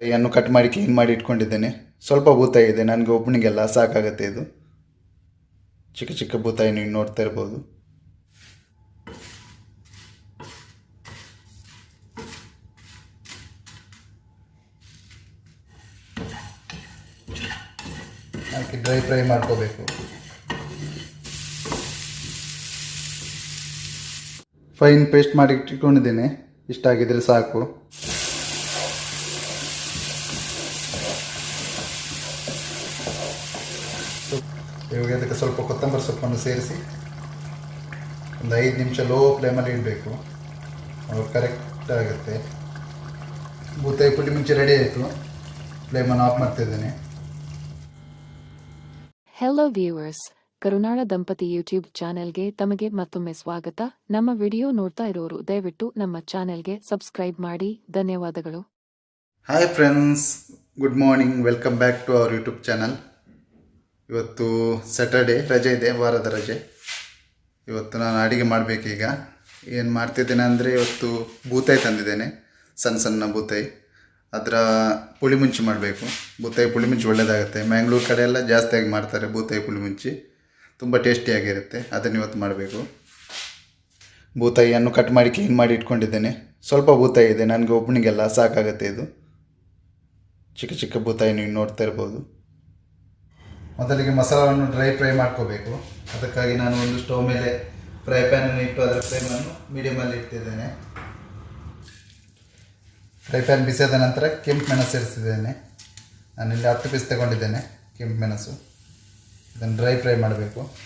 ಅನ್ನು ಕಟ್ ಮಾಡಿ ಕ್ಲೀನ್ ಮಾಡಿ ಇಟ್ಕೊಂಡಿದ್ದೇನೆ. ಸ್ವಲ್ಪ ಬೂತಾಯಿ ಇದೆ, ನನಗೆ ಒಬ್ಬನಿಗೆಲ್ಲ ಸಾಕಾಗತ್ತೆ ಇದು. ಚಿಕ್ಕ ಚಿಕ್ಕ ಬೂತಾಯಿ ನೀವು ನೋಡ್ತಾ ಇರ್ಬೋದು. ಅದಕ್ಕೆ ಡ್ರೈ ಫ್ರೈ ಮಾಡ್ಕೋಬೇಕು. ಫೈನ್ ಪೇಸ್ಟ್ ಮಾಡಿ ಇಟ್ಕೊಂಡಿದ್ದೇನೆ. ಇಷ್ಟಾಗಿದ್ರೆ ಸಾಕು. ಇವಾಗ ಅದಕ್ಕೆ ಸ್ವಲ್ಪ ಕೊತ್ತಂಬರಿ ಸೊಪ್ಪನ್ನು ಸೇರಿಸಿ ಒಂದು ಐದು ನಿಮಿಷ ಲೋ ಫ್ಲೇಮಲ್ಲಿ ಇಡಬೇಕು. ಅವಾಗ ಕರೆಕ್ಟ್ ಆಗುತ್ತೆ. ಬೂತಾಯಿ ಪುಡಿ ಮುಂಚೆ ರೆಡಿ ಆಯಿತು. ಫ್ಲೇಮನ್ನು ಆಫ್ ಮಾಡ್ತಿದ್ದೇನೆ hello viewers Karunada Dampathi YouTube ಚಾನೆಲ್ಗೆ ತಮಗೆ ಮತ್ತೊಮ್ಮೆ ಸ್ವಾಗತ. ನಮ್ಮ ವಿಡಿಯೋ ನೋಡ್ತಾ ಇರೋರು ದಯವಿಟ್ಟು ನಮ್ಮ ಚಾನೆಲ್ಗೆ ಸಬ್ಸ್ಕ್ರೈಬ್ ಮಾಡಿ. ಧನ್ಯವಾದಗಳು. Hi friends good morning welcome back to our YouTube channel ಇವತ್ತು ಸ್ಯಾಟರ್ಡೇ ರಜೆ ಇದೆ, ವಾರದ ರಜೆ. ಇವತ್ತು ನಾನು ಅಡುಗೆ ಮಾಡಬೇಕೀಗ ಏನು ಮಾಡ್ತಿದ್ದೇನೆ ಅಂದರೆ ಇವತ್ತು ಬೂತಾಯಿ ತಂದಿದ್ದೇನೆ, ಸಣ್ಣ ಸಣ್ಣ ಬೂತಾಯಿ. ಅದರ ಪುಳಿಮುಂಚಿ ಮಾಡಬೇಕು. ಬೂತಾಯಿ ಪುಳಿಮುಂಚಿ ಒಳ್ಳೆಯದಾಗುತ್ತೆ ಮ್ಯಾಂಗ್ಳೂರು ಕಡೆ ಎಲ್ಲ ಜಾಸ್ತಿಯಾಗಿ ಮಾಡ್ತಾರೆ ಬೂತಾಯಿ ಪುಳಿಮುಂಚಿ ತುಂಬ ಟೇಸ್ಟಿಯಾಗಿರುತ್ತೆ ಅದನ್ನು ಇವತ್ತು ಮಾಡಬೇಕು. ಬೂತಾಯಿಯನ್ನು ಕಟ್ ಮಾಡಿ ಕ್ಲೀನ್ ಮಾಡಿ ಇಟ್ಕೊಂಡಿದ್ದೇನೆ. ಸ್ವಲ್ಪ ಬೂತಾಯಿ ಇದೆ. ನನಗೆ ಒಬ್ಬನಿಗೆಲ್ಲ ಸಾಕಾಗುತ್ತೆ ಇದು. ಚಿಕ್ಕ ಚಿಕ್ಕ ಬೂತಾಯಿ ನೀವು ನೋಡ್ತಾ ಇರ್ಬೋದು. ಮೊದಲಿಗೆ ಮಸಾಲವನ್ನು ಡ್ರೈ ಫ್ರೈ ಮಾಡ್ಕೋಬೇಕು. ಅದಕ್ಕಾಗಿ ನಾನು ಒಂದು ಸ್ಟವ್ ಮೇಲೆ ಫ್ರೈ ಪ್ಯಾನನ್ನು ಇಟ್ಟು ಅದರ ಫ್ಲೇಮನ್ನು ಮೀಡಿಯಮಲ್ಲಿ ಇಟ್ಟಿದ್ದೇನೆ. ಫ್ರೈ ಪ್ಯಾನ್ ಬಿಸಿಯಾದ ನಂತರ ಕೆಂಪು ಮೆಣಸು ಸೇರಿಸಿದ್ದೇನೆ. ಇಲ್ಲಿ ಹತ್ತು ಪೀಸ್ ತಗೊಂಡಿದ್ದೇನೆ ಕೆಂಪು ಮೆಣಸು. ಇದನ್ನು ಡ್ರೈ ಫ್ರೈ ಮಾಡಬೇಕು.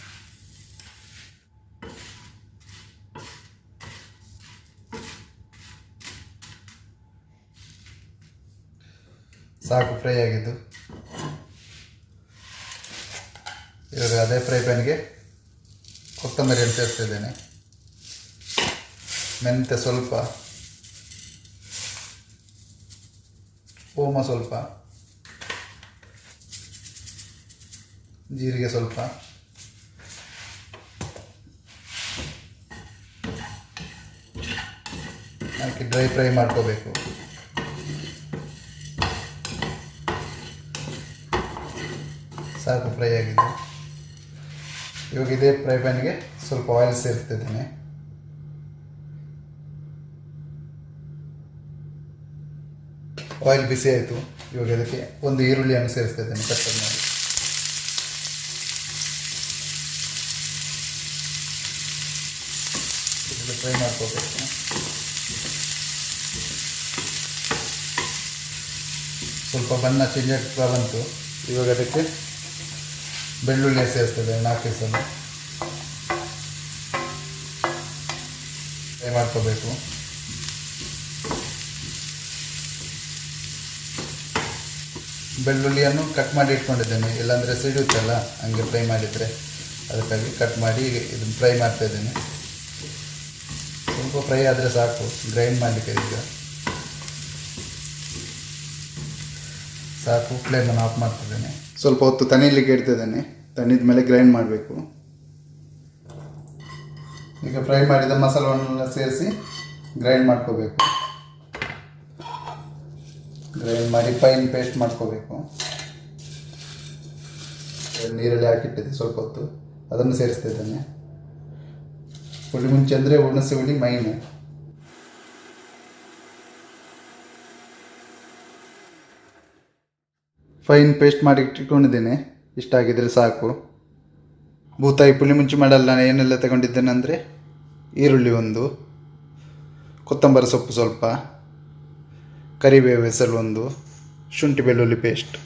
ಸಾಕು ಫ್ರೈ ಆಗಿದ್ದು. ಇವಾಗ ಅದೇ ಫ್ರೈ ಪ್ಯಾನ್ಗೆ ಕೊತ್ತಂಬರಿಯನ್ನು ಸೇರಿಸ್ತಿದ್ದೇನೆ ಮೆಂತ್ಯ ಸ್ವಲ್ಪ. ಓಮ ಸ್ವಲ್ಪ. ಜೀರಿಗೆ ಸ್ವಲ್ಪ. ಹಾಕಿ ಡ್ರೈ ಫ್ರೈ ಮಾಡ್ಕೋಬೇಕು. ಸಾಕು ಫ್ರೈ ಆಗಿದೆ. ಇವಾಗ ಇದೇ ಫ್ರೈ ಪ್ಯಾನ್ಗೆ ಸ್ವಲ್ಪ ಆಯಿಲ್ ಸೇರಿಸ್ತಿದ್ದೇನೆ ಆಯಿಲ್ ಬಿಸಿ ಆಯಿತು. ಇವಾಗ ಅದಕ್ಕೆ ಒಂದು ಈರುಳ್ಳಿಯನ್ನು ಸೇರಿಸ್ತಿದ್ದೇನೆ ಕಟ್ಟರ್ ಮಾಡಿ. ಫ್ರೈ ಮಾಡ್ಕೋಬೇಕು. ಸ್ವಲ್ಪ ಬಣ್ಣ ಚೇಂಜ್ ಆಗ್ತಾ ಬಂತು. ಇವಾಗ ಅದಕ್ಕೆ ಬೆಳ್ಳುಳ್ಳಿ ಸೇರಿಸ್ತದೆ ನಾಲ್ಕು ಸಲ ಫ್ರೈ ಮಾಡ್ಕೋಬೇಕು. ಬೆಳ್ಳುಳ್ಳಿಯನ್ನು ಕಟ್ ಮಾಡಿ ಇಟ್ಕೊಂಡಿದ್ದೇನೆ. ಇಲ್ಲಾಂದರೆ ಸಿಡಿಯುತ್ತಲ್ಲ, ಹಂಗೆ ಫ್ರೈ ಮಾಡಿದರೆ. ಅದಕ್ಕಾಗಿ ಕಟ್ ಮಾಡಿ ಇದನ್ನು ಫ್ರೈ ಮಾಡ್ತಾ ಇದ್ದೇನೆ. ಸ್ವಲ್ಪ ಫ್ರೈ ಆದರೆ ಸಾಕು ಗ್ರೈಂಡ್ ಮಾಡಲಿಕ್ಕೆ ಈಗ ಸಾಕು ಫ್ಲೇಮನ್ನು ಆಫ್ ಮಾಡ್ತಿದ್ದೇನೆ. ಸ್ವಲ್ಪ ಹೊತ್ತು ತಣಿಲಿಕ್ಕೆ ಇಡ್ತಿದ್ದೇನೆ ತಣಿದ ಮೇಲೆ ಗ್ರೈಂಡ್ ಮಾಡಬೇಕು. ಈಗ ಫ್ರೈ ಮಾಡಿದ ಮಸಾಲವನ್ನೆಲ್ಲ ಸೇರಿಸಿ ಗ್ರೈಂಡ್ ಮಾಡ್ಕೋಬೇಕು. ಗ್ರೈಂಡ್ ಮಾಡಿ ಫೈನ್ ಪೇಸ್ಟ್ ಮಾಡ್ಕೋಬೇಕು. ನೀರಲ್ಲಿ ಹಾಕಿಟ್ಟಿದ್ದೆ ಸ್ವಲ್ಪ ಹೊತ್ತು. ಅದನ್ನು ಸೇರಿಸ್ತಿದ್ದೇನೆ. ಹುಳಿ ಮುಂಚೆ ಅಂದರೆ ಹುಣಸೆ ಹುಳಿ, ಮೈನು. ಫೈನ್ ಪೇಸ್ಟ್ ಮಾಡಿ ಇಟ್ಕೊಂಡಿದ್ದೇನೆ. ಇಷ್ಟಾಗಿದ್ರೆ ಸಾಕು. ಭೂತಾಯಿ ಪುಳಿ ಮುಂಚಿ ಮಾಡಲ್ಲ, ನಾನು ಏನೆಲ್ಲ ತಗೊಂಡಿದ್ದೇನೆ ಅಂದರೆ ಈರುಳ್ಳಿ ಒಂದು, ಕೊತ್ತಂಬರಿ ಸೊಪ್ಪು ಸ್ವಲ್ಪ, ಕರಿಬೇವು ಹೆಸರು ಒಂದು, ಶುಂಠಿ ಬೆಳ್ಳುಳ್ಳಿ ಪೇಸ್ಟ್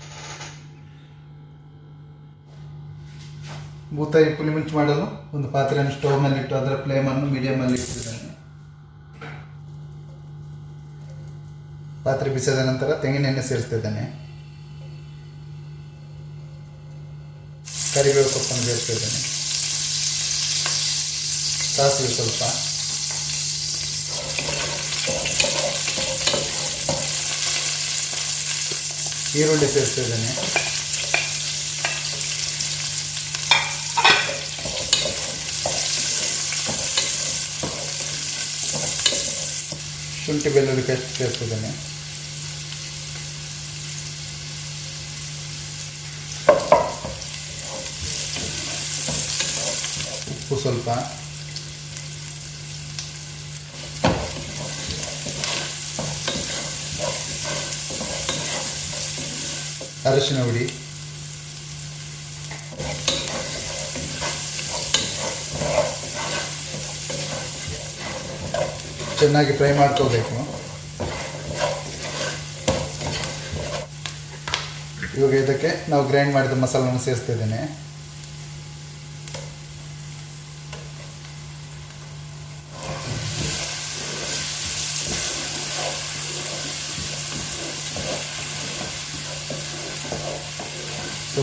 ಭೂತಾಯಿ ಪುಳಿ ಮುಂಚಿ ಮಾಡಲು ಒಂದು ಪಾತ್ರೆಯನ್ನು ಸ್ಟವ್ ಮೇಲೆ ಇಟ್ಟು ಅದರ ಫ್ಲೇಮನ್ನು ಮೀಡಿಯಮಲ್ಲಿ ಇಟ್ಟಿದ್ದೇನೆ. ಪಾತ್ರೆ ಬಿಸಿದ ನಂತರ ತೆಂಗಿನೆಣ್ಣೆ ಸೇರಿಸ್ತಿದ್ದೇನೆ. ಕರಿಬೇವು ಸೊಪ್ಪನ್ನು ಸೇರಿಸ್ತಿದ್ದೇನೆ ಸಾಸಿವೆ ಸ್ವಲ್ಪ. ಈರುಳ್ಳಿ ಸೇರಿಸ್ತಿದ್ದೇನೆ ಶುಂಠಿ ಬೆಳ್ಳುಳ್ಳಿ ಪೇಸ್ಟ್ ಸೇರಿಸ್ತಿದ್ದೇನೆ ಸ್ವಲ್ಪ. ಅರಶಿನ ಹುಡಿ. ಚೆನ್ನಾಗಿ ಫ್ರೈ ಮಾಡ್ಕೋಬೇಕು. ಇವಾಗ ಇದಕ್ಕೆ ನಾವು ಗ್ರೈಂಡ್ ಮಾಡಿದ ಮಸಾಲವನ್ನು ಸೇರಿಸ್ತಾ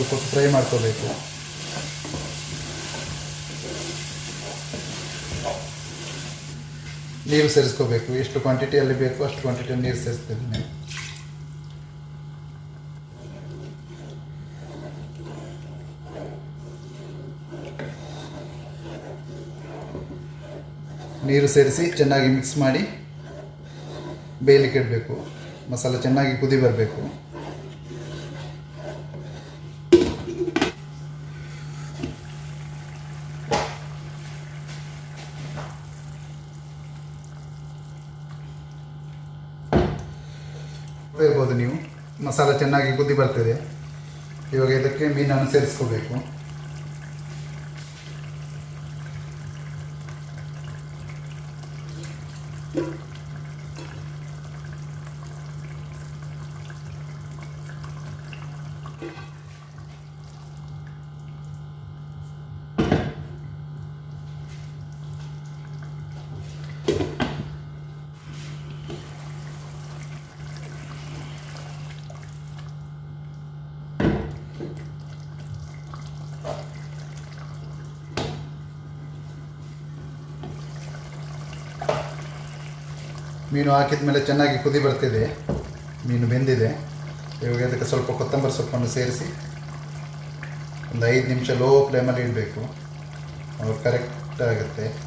ಸ್ವಲ್ಪ ಫ್ರೈ ಮಾಡ್ಕೋಬೇಕು ನೀರು ಸೇರಿಸ್ಕೋಬೇಕು ಎಷ್ಟು ಕ್ವಾಂಟಿಟಿಯಲ್ಲಿ ಬೇಕು ಅಷ್ಟು ಕ್ವಾಂಟಿಟಿಯಲ್ಲಿ ನೀರು ಸೇರಿಸ್ತಿದ್ದೀನಿ ನೀರು ಸೇರಿಸಿ ಚೆನ್ನಾಗಿ ಮಿಕ್ಸ್ ಮಾಡಿ, ಬೇಯಲಿಕ್ಕೆ ಇಡಬೇಕು, ಮಸಾಲೆ ಚೆನ್ನಾಗಿ ಕುದಿ ಬರಬೇಕು. ಇರ್ಬೋದು ನೀವು. ಮಸಾಲ ಚೆನ್ನಾಗಿ ಕುದಿ ಬರ್ತದೆ. ಇವಾಗ ಇದಕ್ಕೆ ಮೀನನ್ನು ಸೇರಿಸ್ಕೋಬೇಕು. ಮೀನು ಹಾಕಿದ ಮೇಲೆ ಚೆನ್ನಾಗಿ ಕುದಿ ಬರ್ತಿದೆ. ಮೀನು ಬೆಂದಿದೆ. ಇವಾಗ ಅದಕ್ಕೆ ಸ್ವಲ್ಪ ಕೊತ್ತಂಬರಿ ಸೊಪ್ಪನ್ನು ಸೇರಿಸಿ ಒಂದು ಐದು ನಿಮಿಷ ಲೋ ಫ್ಲೇಮಲ್ಲಿ ಇಡಬೇಕು. ಕರೆಕ್ಟ್ ಆಗುತ್ತೆ.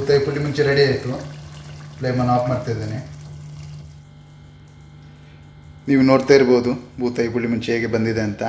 ಬೂತಾಯಿ ಪುಡಿ ಮುಂಚೆ ರೆಡಿ ಆಯಿತು. ಫ್ಲೇಮನ್ನು ಆಫ್ ಮಾಡ್ತಾ ಇದ್ದೇನೆ. ನೀವು ನೋಡ್ತಾ ಇರ್ಬೋದು ಬೂತಾಯಿ ಪುಳಿ ಮುಂಚೆ ಹೇಗೆ ಬಂದಿದೆ ಅಂತ.